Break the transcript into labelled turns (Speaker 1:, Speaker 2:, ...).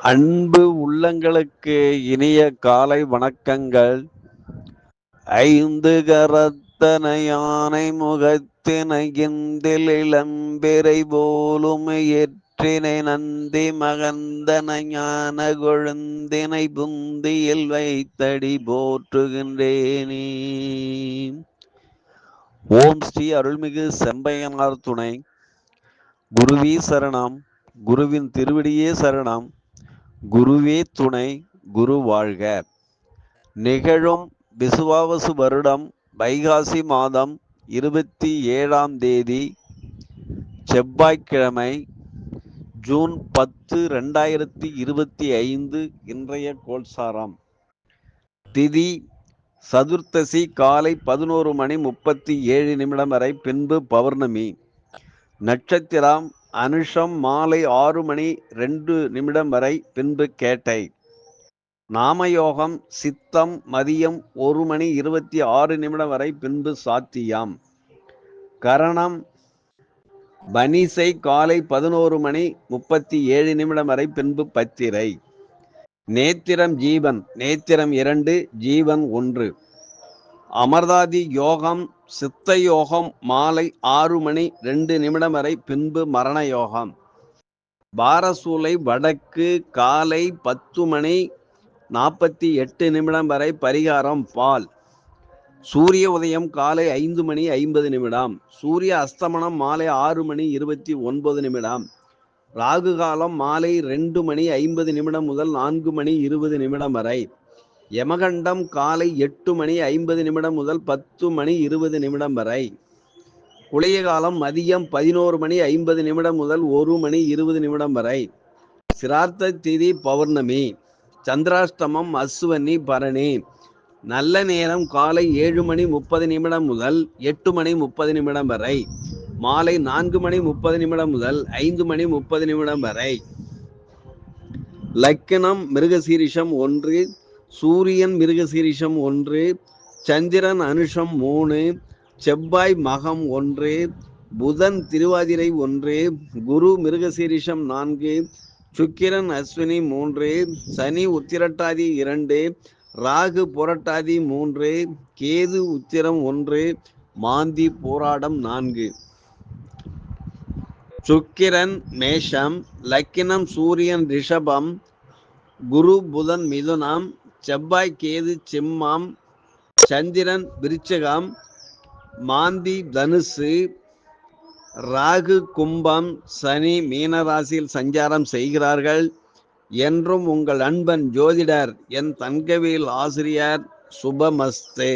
Speaker 1: அன்பு உள்ளங்களுக்கு இனிய காலை வணக்கங்கள். ஐந்து கரத்தன யானை முகத்தினை இந்தில் இளம்பிரை போலும் ஏற்றினை நந்தி மகந்தன ஞான கொழுந்தினை புந்தியில் வைத்தடி போற்றுகின்றேனே. ஓம் ஸ்ரீ அருள்மிகு செம்பையனார் துணை. குருவி சரணம். குருவின் திருவடியே சரணம். குருவே துணை குரு வாழ்க. நிகழும் விசுவாவசு வருடம் வைகாசி மாதம் இருபத்தி ஏழாம் தேதி செவ்வாய்க்கிழமை ஜூன் பத்து ரெண்டாயிரத்தி இருபத்தி ஐந்து இன்றைய கோல்சாரம் திதி சதுர்த்தசி காலை பதினோரு மணி முப்பத்தி ஏழு நிமிடம் வரை பின்பு பௌர்ணமி. நட்சத்திரம் அனுஷம் மாலை ஆறு மணி ரெண்டு நிமிடம் வரை பின்பு கேட்டை. நாமயோகம் சித்தம் மதியம் ஒரு மணி இருபத்தி ஆறு நிமிடம் வரை பின்பு சாத்தியம். கரணம் பனிசை காலை பதினோரு மணி முப்பத்தி ஏழு நிமிடம் வரை பின்பு பத்திரை. நேத்திரம் ஜீவன் நேத்திரம் இரண்டு ஜீவன் ஒன்று. அமர்தாதி யோகம் சித்த யோகம் மாலை ஆறு மணி ரெண்டு நிமிடம் வரை பின்பு மரண யோகம். பாரசூலை வடக்கு காலை பத்து மணி நாற்பத்தி எட்டு நிமிடம் வரை பரிகாரம் பால். சூரிய உதயம் காலை ஐந்து மணி ஐம்பது நிமிடம். சூரிய அஸ்தமனம் மாலை ஆறு மணி இருபத்தி ஒன்பது நிமிடம். ராகு காலம் மாலை ரெண்டு மணி ஐம்பது நிமிடம் முதல் நான்கு மணி இருபது நிமிடம் வரை. யமகண்டம் காலை எட்டு மணி ஐம்பது நிமிடம் முதல் பத்து மணி இருபது நிமிடம் வரை. குளிய காலம் மதியம் பதினோரு மணி ஐம்பது நிமிடம் முதல் ஒரு மணி இருபது நிமிடம் வரை. சிரார்த்த திதி பௌர்ணமி. சந்திராஷ்டமம் அஸ்வனி பரணி. நல்ல நேரம் காலை ஏழு மணி முப்பது நிமிடம் முதல் எட்டு மணி முப்பது நிமிடம் வரை. மாலை நான்கு மணி முப்பது நிமிடம் முதல் ஐந்து மணி முப்பது நிமிடம் வரை. லக்கணம் மிருகசீரிஷம் ஒன்று சூரியன் மிருகசீரிஷம் ஒன்று சந்திரன் அனுஷம் மூணு செவ்வாய் மகம் ஒன்று புதன் திருவாதிரை ஒன்று குரு மிருகசீரிஷம் நான்கு சுக்கிரன் அஸ்வினி மூன்று சனி உத்திரட்டாதி இரண்டு ராகு புரட்டாதி மூன்று கேது உத்திரம் ஒன்று மாந்தி போராடம் நான்கு. சுக்கிரன் மேஷம் லக்கினம் சூரியன் ரிஷபம் குரு புதன் மிதுனம் செவ்வாய் கேது செம்மாம் சந்திரன் விருச்சகம் மாந்தி தனுசு ராகு கும்பம் சனி மீனராசியில் சஞ்சாரம் செய்கிறார்கள். என்றும் உங்கள் அன்பன் ஜோதிடர் என் தங்கவியல் ஆசிரியர் சுபமஸ்தே.